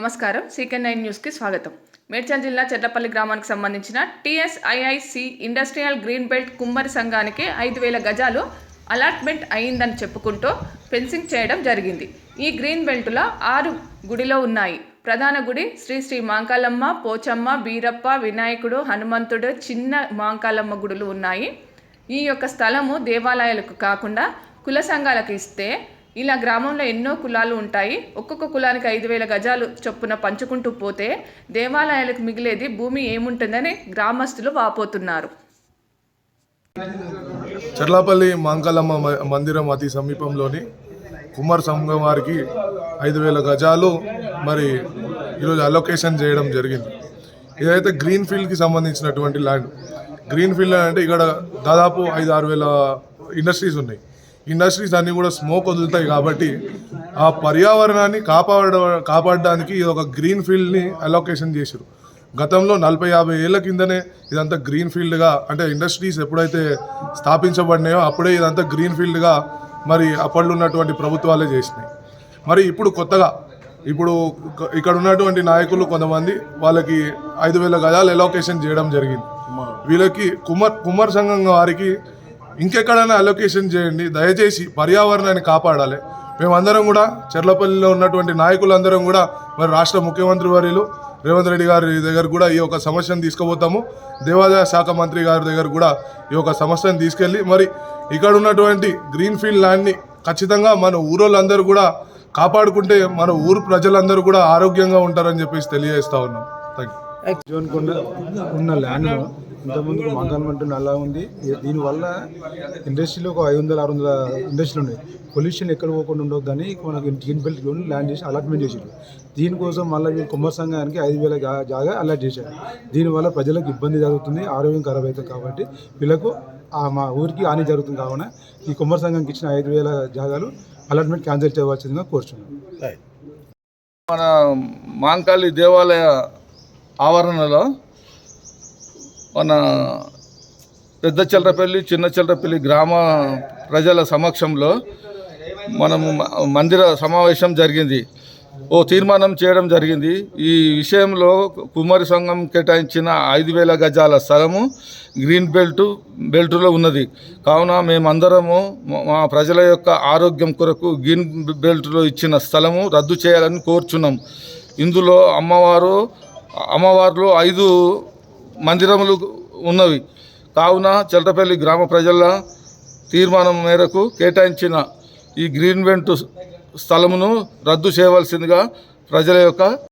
నమస్కారం. సీకెన్ నైన్ న్యూస్కి స్వాగతం. మేడ్చల్ జిల్లా చెట్లపల్లి గ్రామానికి సంబంధించిన టీఎస్ఐఐసి ఇండస్ట్రియల్ గ్రీన్ బెల్ట్ కుమ్మరి సంఘానికి ఐదు వేల గజాలు అలాట్మెంట్ అయిందని చెప్పుకుంటూ ఫెన్సింగ్ చేయడం జరిగింది. ఈ గ్రీన్ బెల్ట్లో ఆరు గుడిలో ఉన్నాయి. ప్రధాన గుడి శ్రీ శ్రీ మాంకాలమ్మ పోచమ్మ బీరప్ప వినాయకుడు హనుమంతుడు చిన్న మాంకాలమ్మ గుడులు ఉన్నాయి. ఈ యొక్క స్థలము దేవాలయాలకు కాకుండా కుల సంఘాలకు ఇస్తే ఇలా గ్రామంలో ఎన్నో కులాలు ఉంటాయి. ఒక్కొక్క కులానికి ఐదు వేల గజాలు చొప్పున పంచుకుంటూ పోతే దేవాలయాలకు మిగిలేది భూమి ఏముంటుందని గ్రామస్తులు వాపోతున్నారు. చర్లాపల్లి మంగళమ్మ మందిరం అతి సమీపంలోని కుమార్ సంఘం వారికి ఐదు వేల గజాలు మరి ఈరోజు అలొకేషన్ చేయడం జరిగింది. ఇదైతే గ్రీన్ ఫీల్డ్కి సంబంధించినటువంటి ల్యాండ్ గ్రీన్ ఫీల్డ్ అంటే ఇక్కడ దాదాపు ఐదు ఆరు వేల ఇండస్ట్రీస్ ఉన్నాయి. ఇండస్ట్రీస్ అన్నీ కూడా స్మోక్ వదులుతాయి కాబట్టి ఆ పర్యావరణాన్ని కాపాడ కాపాడడానికి ఇది ఒక గ్రీన్ ఫీల్డ్ని అలొకేషన్ చేశారు గతంలో నలభై యాభై ఏళ్ళ కిందనే ఇదంతా గ్రీన్ ఫీల్డ్గా అంటే ఇండస్ట్రీస్ ఎప్పుడైతే స్థాపించబడినాయో అప్పుడే ఇదంతా గ్రీన్ ఫీల్డ్గా మరి అప్పట్లో ఉన్నటువంటి ప్రభుత్వాలే చేసినాయి. మరి ఇప్పుడు కొత్తగా ఇప్పుడు ఇక్కడ ఉన్నటువంటి నాయకులు కొంతమంది వాళ్ళకి ఐదు వేల గజాలు ఎలొకేషన్ చేయడం జరిగింది. వీళ్ళకి కుమార్ కుమార్ సంఘం వారికి ఇంకెక్కడైనా అలొకేషన్ చేయండి. దయచేసి పర్యావరణాన్ని కాపాడాలి. మేమందరం కూడా చెర్లపల్లిలో ఉన్నటువంటి నాయకులందరం కూడా మరి రాష్ట్ర ముఖ్యమంత్రి వర్యులు రేవంత్ రెడ్డి గారి దగ్గర కూడా ఈ యొక్క సమస్యను తీసుకుపోతాము. దేవాదాయ శాఖ మంత్రి గారి దగ్గర కూడా ఈ యొక్క సమస్యను తీసుకెళ్ళి మరి ఇక్కడ ఉన్నటువంటి గ్రీన్ ఫీల్డ్ ల్యాండ్ని ఖచ్చితంగా మన ఊరోళ్ళందరూ కూడా కాపాడుకుంటే మన ఊరు ప్రజలందరూ కూడా ఆరోగ్యంగా ఉంటారని చెప్పేసి తెలియజేస్తా ఉన్నాం. థ్యాంక్ యూ జోన్ ఉన్న ల్యాండ్ ఇంతకుముందు మంగళమంటు అలా ఉంది. దీనివల్ల ఇండస్ట్రీలో ఒక ఐదు వందల ఆరు వందల ఇండస్ట్రీలు ఉన్నాయి. పొల్యూషన్ ఎక్కడ పోకుండా ఉండొద్దని మనకి గ్రీన్ బెల్ట్ జోన్ ల్యాండ్ చేసి అలాట్మెంట్ చేశారు దీనికోసం మళ్ళీ వీళ్ళు కుమ్మర్ సంఘానికి ఐదు వేల జాగా అలాట్ చేశారు. దీనివల్ల ప్రజలకు ఇబ్బంది జరుగుతుంది ఆరోగ్యం ఖరాబ్ అవుతుంది కాబట్టి వీళ్ళకు మా ఊరికి హాని జరుగుతుంది కావున ఈ కుమ్మర్ సంఘంకి ఇచ్చిన ఐదు వేల జాగాలు అలాట్మెంట్ క్యాన్సిల్ చేయవలసిందిగా కోరుచున్నాం. మన మాంకాళి దేవాలయ ఆవరణలో మన పెద్ద చిల్లరపల్లి చిన్న చిల్లరపల్లి గ్రామ ప్రజల సమక్షంలో మనము మందిర సమావేశం జరిగింది. ఓ తీర్మానం చేయడం జరిగింది. ఈ విషయంలో కుమారి సంఘం కేటాయించిన ఐదు వేల గజాల స్థలము గ్రీన్ బెల్ట్ బెల్ట్లో ఉన్నది. కావున మేమందరము మా ప్రజల యొక్క ఆరోగ్యం కొరకు గ్రీన్ బెల్ట్లో ఇచ్చిన స్థలము రద్దు చేయాలని కోరుచున్నాం. ఇందులో అమ్మవారు అమ్మవార్లు ఐదు మందిరములు ఉన్నవి. కావున చెల్టపల్లి గ్రామ ప్రజల తీర్మానం మేరకు కేటాయించిన ఈ గ్రీన్ వెంట్ స్థలమును రద్దు చేయవలసిందిగా ప్రజల యొక్క